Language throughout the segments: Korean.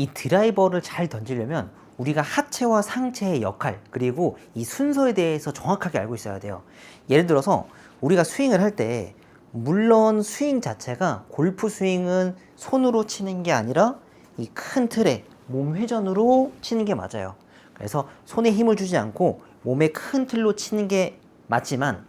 이 드라이버를 잘 던지려면 우리가 하체와 상체의 역할 그리고 이 순서에 대해서 정확하게 알고 있어야 돼요. 예를 들어서 우리가 스윙을 할 때 물론 스윙 자체가 골프 스윙은 손으로 치는 게 아니라 이 큰 틀에 몸 회전으로 치는 게 맞아요. 그래서 손에 힘을 주지 않고 몸의 큰 틀로 치는 게 맞지만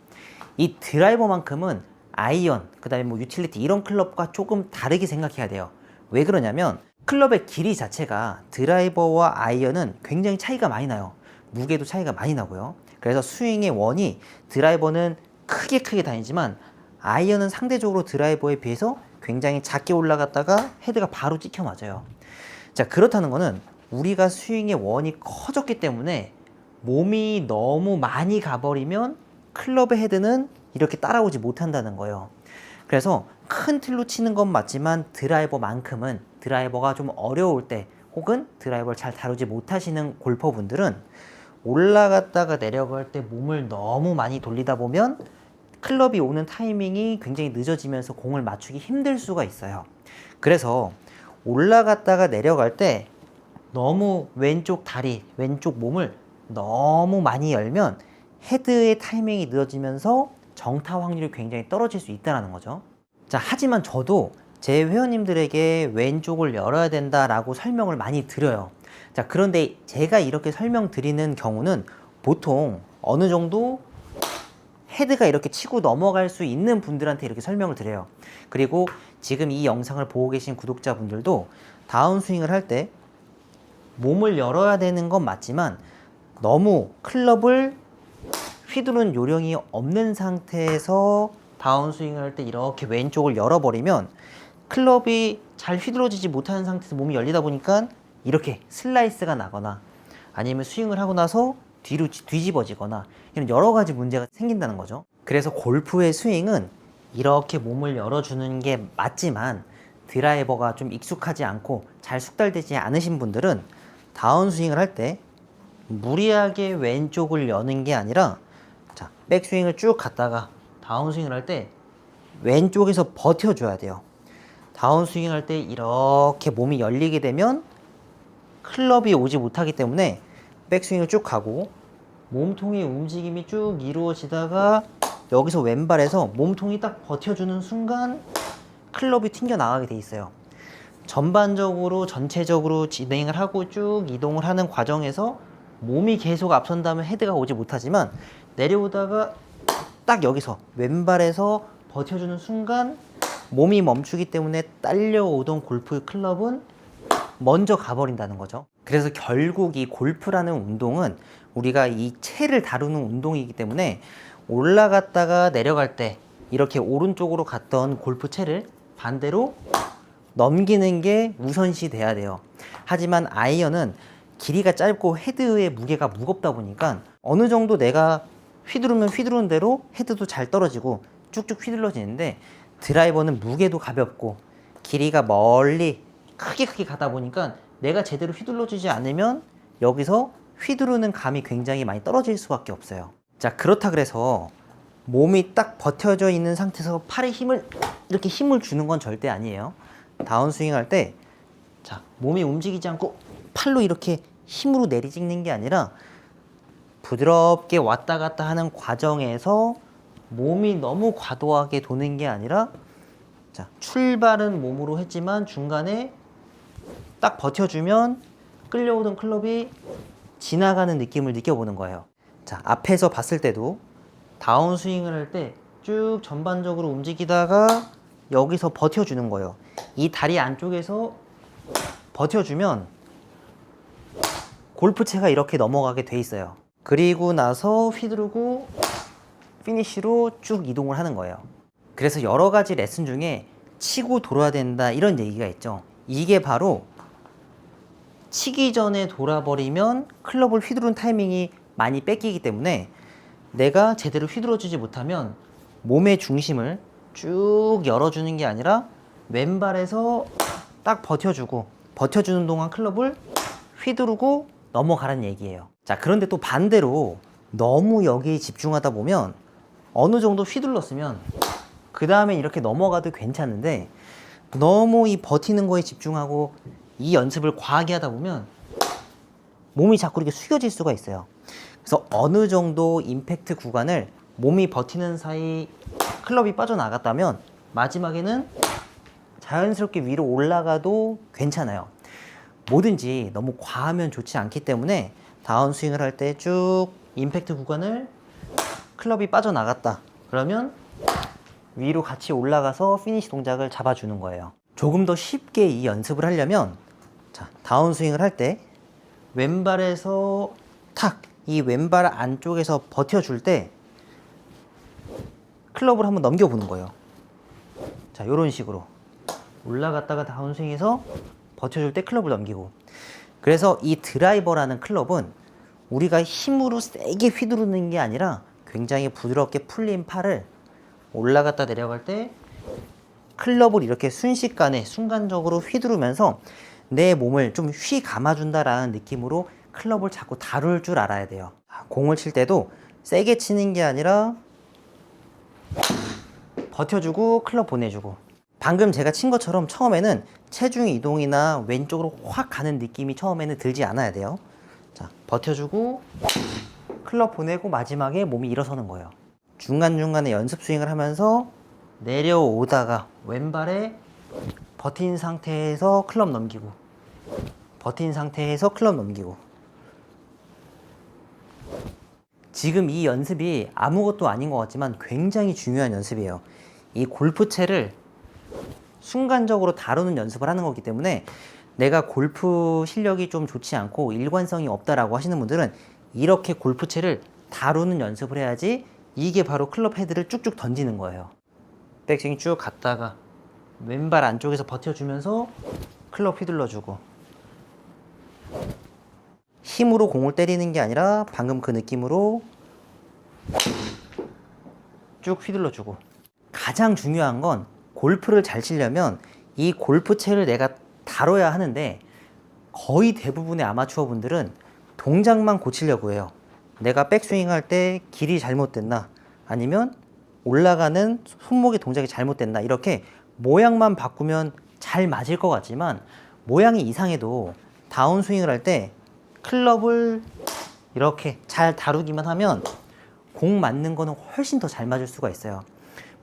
이 드라이버만큼은 아이언, 그 다음에 뭐 유틸리티 이런 클럽과 조금 다르게 생각해야 돼요. 왜 그러냐면 클럽의 길이 자체가 드라이버와 아이언은 굉장히 차이가 많이 나요. 무게도 차이가 많이 나고요. 그래서 스윙의 원이 드라이버는 크게 크게 다니지만 아이언은 상대적으로 드라이버에 비해서 굉장히 작게 올라갔다가 헤드가 바로 찍혀 맞아요. 자, 그렇다는 거는 우리가 스윙의 원이 커졌기 때문에 몸이 너무 많이 가버리면 클럽의 헤드는 이렇게 따라오지 못한다는 거예요. 그래서 큰 틀로 치는 건 맞지만 드라이버만큼은 드라이버가 좀 어려울 때 혹은 드라이버를 잘 다루지 못하시는 골퍼분들은 올라갔다가 내려갈 때 몸을 너무 많이 돌리다 보면 클럽이 오는 타이밍이 굉장히 늦어지면서 공을 맞추기 힘들 수가 있어요. 그래서 올라갔다가 내려갈 때 너무 왼쪽 다리, 왼쪽 몸을 너무 많이 열면 헤드의 타이밍이 늦어지면서 정타 확률이 굉장히 떨어질 수 있다는 거죠. 자, 하지만 저도 제 회원님들에게 왼쪽을 열어야 된다라고 설명을 많이 드려요. 자, 그런데 제가 이렇게 설명드리는 경우는 보통 어느 정도 헤드가 이렇게 치고 넘어갈 수 있는 분들한테 이렇게 설명을 드려요. 그리고 지금 이 영상을 보고 계신 구독자분들도 다운스윙을 할 때 몸을 열어야 되는 건 맞지만 너무 클럽을 휘두른 요령이 없는 상태에서 다운스윙을 할 때 이렇게 왼쪽을 열어버리면 클럽이 잘 휘둘러지지 못하는 상태에서 몸이 열리다 보니까 이렇게 슬라이스가 나거나 아니면 스윙을 하고 나서 뒤로 지- 뒤집어지거나 이런 여러 가지 문제가 생긴다는 거죠. 그래서 골프의 스윙은 이렇게 몸을 열어주는 게 맞지만 드라이버가 좀 익숙하지 않고 잘 숙달되지 않으신 분들은 다운스윙을 할 때 무리하게 왼쪽을 여는 게 아니라 자 백스윙을 쭉 갔다가 다운스윙을 할 때 왼쪽에서 버텨줘야 돼요. 다운스윙 할 때 이렇게 몸이 열리게 되면 클럽이 오지 못하기 때문에 백스윙을 쭉 가고 몸통의 움직임이 쭉 이루어지다가 여기서 왼발에서 몸통이 딱 버텨주는 순간 클럽이 튕겨 나가게 돼 있어요. 전반적으로 전체적으로 진행을 하고 쭉 이동을 하는 과정에서 몸이 계속 앞선다면 헤드가 오지 못하지만 내려오다가 딱 여기서 왼발에서 버텨주는 순간 몸이 멈추기 때문에 딸려오던 골프 클럽은 먼저 가버린다는 거죠. 그래서 결국 이 골프라는 운동은 우리가 이 채를 다루는 운동이기 때문에 올라갔다가 내려갈 때 이렇게 오른쪽으로 갔던 골프 채를 반대로 넘기는 게 우선시 돼야 돼요. 하지만 아이언은 길이가 짧고 헤드의 무게가 무겁다 보니까 어느 정도 내가 휘두르면 휘두르는 대로 헤드도 잘 떨어지고 쭉쭉 휘둘러지는데 드라이버는 무게도 가볍고 길이가 멀리 크게 크게 가다 보니까 내가 제대로 휘둘러주지 않으면 여기서 휘두르는 감이 굉장히 많이 떨어질 수밖에 없어요. 자, 그렇다 그래서 몸이 딱 버텨져 있는 상태에서 팔에 힘을 이렇게 힘을 주는 건 절대 아니에요. 다운스윙 할 때 자, 몸이 움직이지 않고 팔로 이렇게 힘으로 내리찍는 게 아니라 부드럽게 왔다 갔다 하는 과정에서 몸이 너무 과도하게 도는 게 아니라 자, 출발은 몸으로 했지만 중간에 딱 버텨주면 끌려오던 클럽이 지나가는 느낌을 느껴보는 거예요. 자, 앞에서 봤을 때도 다운 스윙을 할 때 쭉 전반적으로 움직이다가 여기서 버텨주는 거예요. 이 다리 안쪽에서 버텨주면 골프채가 이렇게 넘어가게 돼 있어요. 그리고 나서 휘두르고 피니쉬로 쭉 이동을 하는 거예요. 그래서 여러 가지 레슨 중에 치고 돌아야 된다 이런 얘기가 있죠. 이게 바로 치기 전에 돌아버리면 클럽을 휘두른 타이밍이 많이 뺏기기 때문에 내가 제대로 휘둘러주지 못하면 몸의 중심을 쭉 열어주는 게 아니라 왼발에서 딱 버텨주고 버텨주는 동안 클럽을 휘두르고 넘어가란 얘기예요. 자, 그런데 또 반대로 너무 여기에 집중하다 보면 어느 정도 휘둘렀으면 그 다음에 이렇게 넘어가도 괜찮은데 너무 이 버티는 거에 집중하고 이 연습을 과하게 하다 보면 몸이 자꾸 이렇게 숙여질 수가 있어요. 그래서 어느 정도 임팩트 구간을 몸이 버티는 사이 클럽이 빠져나갔다면 마지막에는 자연스럽게 위로 올라가도 괜찮아요. 뭐든지 너무 과하면 좋지 않기 때문에 다운 스윙을 할 때 쭉 임팩트 구간을 클럽이 빠져나갔다. 그러면 위로 같이 올라가서 피니시 동작을 잡아주는 거예요. 조금 더 쉽게 이 연습을 하려면 자, 다운 스윙을 할 때 왼발에서 탁 이 왼발 안쪽에서 버텨줄 때 클럽을 한번 넘겨보는 거예요. 자, 이런 식으로 올라갔다가 다운 스윙해서 버텨줄 때 클럽을 넘기고 그래서 이 드라이버라는 클럽은 우리가 힘으로 세게 휘두르는 게 아니라 굉장히 부드럽게 풀린 팔을 올라갔다 내려갈 때 클럽을 이렇게 순식간에 순간적으로 휘두르면서 내 몸을 좀 휘 감아준다라는 느낌으로 클럽을 자꾸 다룰 줄 알아야 돼요. 아, 공을 칠 때도 세게 치는 게 아니라 버텨주고 클럽 보내주고 방금 제가 친 것처럼 처음에는 체중 이동이나 왼쪽으로 확 가는 느낌이 처음에는 들지 않아야 돼요. 자, 버텨주고 클럽 보내고 마지막에 몸이 일어서는 거예요. 중간중간에 연습 스윙을 하면서 내려오다가 왼발에 버틴 상태에서 클럽 넘기고 버틴 상태에서 클럽 넘기고 지금 이 연습이 아무것도 아닌 것 같지만 굉장히 중요한 연습이에요. 이 골프채를 순간적으로 다루는 연습을 하는 거기 때문에 내가 골프 실력이 좀 좋지 않고 일관성이 없다라고 하시는 분들은 이렇게 골프채를 다루는 연습을 해야지 이게 바로 클럽 헤드를 쭉쭉 던지는 거예요. 백스윙 쭉 갔다가 왼발 안쪽에서 버텨주면서 클럽 휘둘러주고 힘으로 공을 때리는 게 아니라 방금 그 느낌으로 쭉 휘둘러주고 가장 중요한 건 골프를 잘 치려면 이 골프채를 내가 다뤄야 하는데 거의 대부분의 아마추어 분들은 동작만 고치려고 해요. 내가 백스윙 할 때 길이 잘못됐나 아니면 올라가는 손목의 동작이 잘못됐나 이렇게 모양만 바꾸면 잘 맞을 것 같지만 모양이 이상해도 다운스윙을 할 때 클럽을 이렇게 잘 다루기만 하면 공 맞는 거는 훨씬 더 잘 맞을 수가 있어요.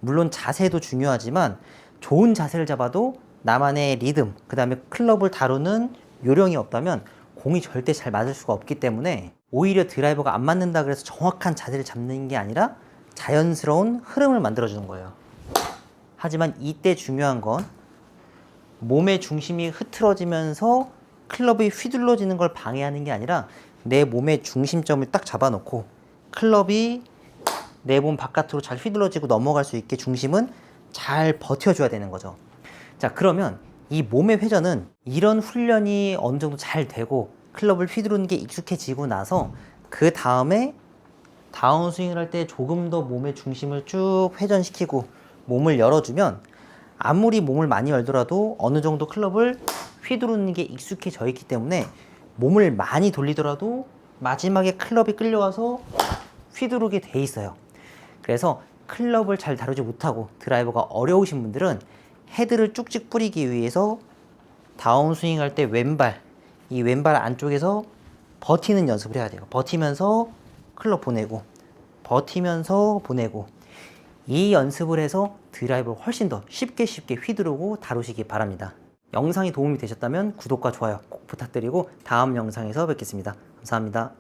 물론 자세도 중요하지만 좋은 자세를 잡아도 나만의 리듬, 그 다음에 클럽을 다루는 요령이 없다면 공이 절대 잘 맞을 수가 없기 때문에 오히려 드라이버가 안 맞는다 그래서 정확한 자세를 잡는 게 아니라 자연스러운 흐름을 만들어주는 거예요. 하지만 이때 중요한 건 몸의 중심이 흐트러지면서 클럽이 휘둘러지는 걸 방해하는 게 아니라 내 몸의 중심점을 딱 잡아놓고 클럽이 내몸 바깥으로 잘 휘둘러지고 넘어갈 수 있게 중심은 잘 버텨줘야 되는 거죠. 자, 그러면 이 몸의 회전은 이런 훈련이 어느 정도 잘 되고 클럽을 휘두르는 게 익숙해지고 나서 그 다음에 다운스윙을 할 때 조금 더 몸의 중심을 쭉 회전시키고 몸을 열어주면 아무리 몸을 많이 열더라도 어느 정도 클럽을 휘두르는 게 익숙해져 있기 때문에 몸을 많이 돌리더라도 마지막에 클럽이 끌려와서 휘두르게 돼 있어요. 그래서 클럽을 잘 다루지 못하고 드라이버가 어려우신 분들은 헤드를 쭉쭉 뿌리기 위해서 다운 스윙 할 때 왼발, 이 왼발 안쪽에서 버티는 연습을 해야 돼요. 버티면서 클럽 보내고, 버티면서 보내고, 이 연습을 해서 드라이버를 훨씬 더 쉽게 쉽게 휘두르고 다루시기 바랍니다. 영상이 도움이 되셨다면 구독과 좋아요 꼭 부탁드리고 다음 영상에서 뵙겠습니다. 감사합니다.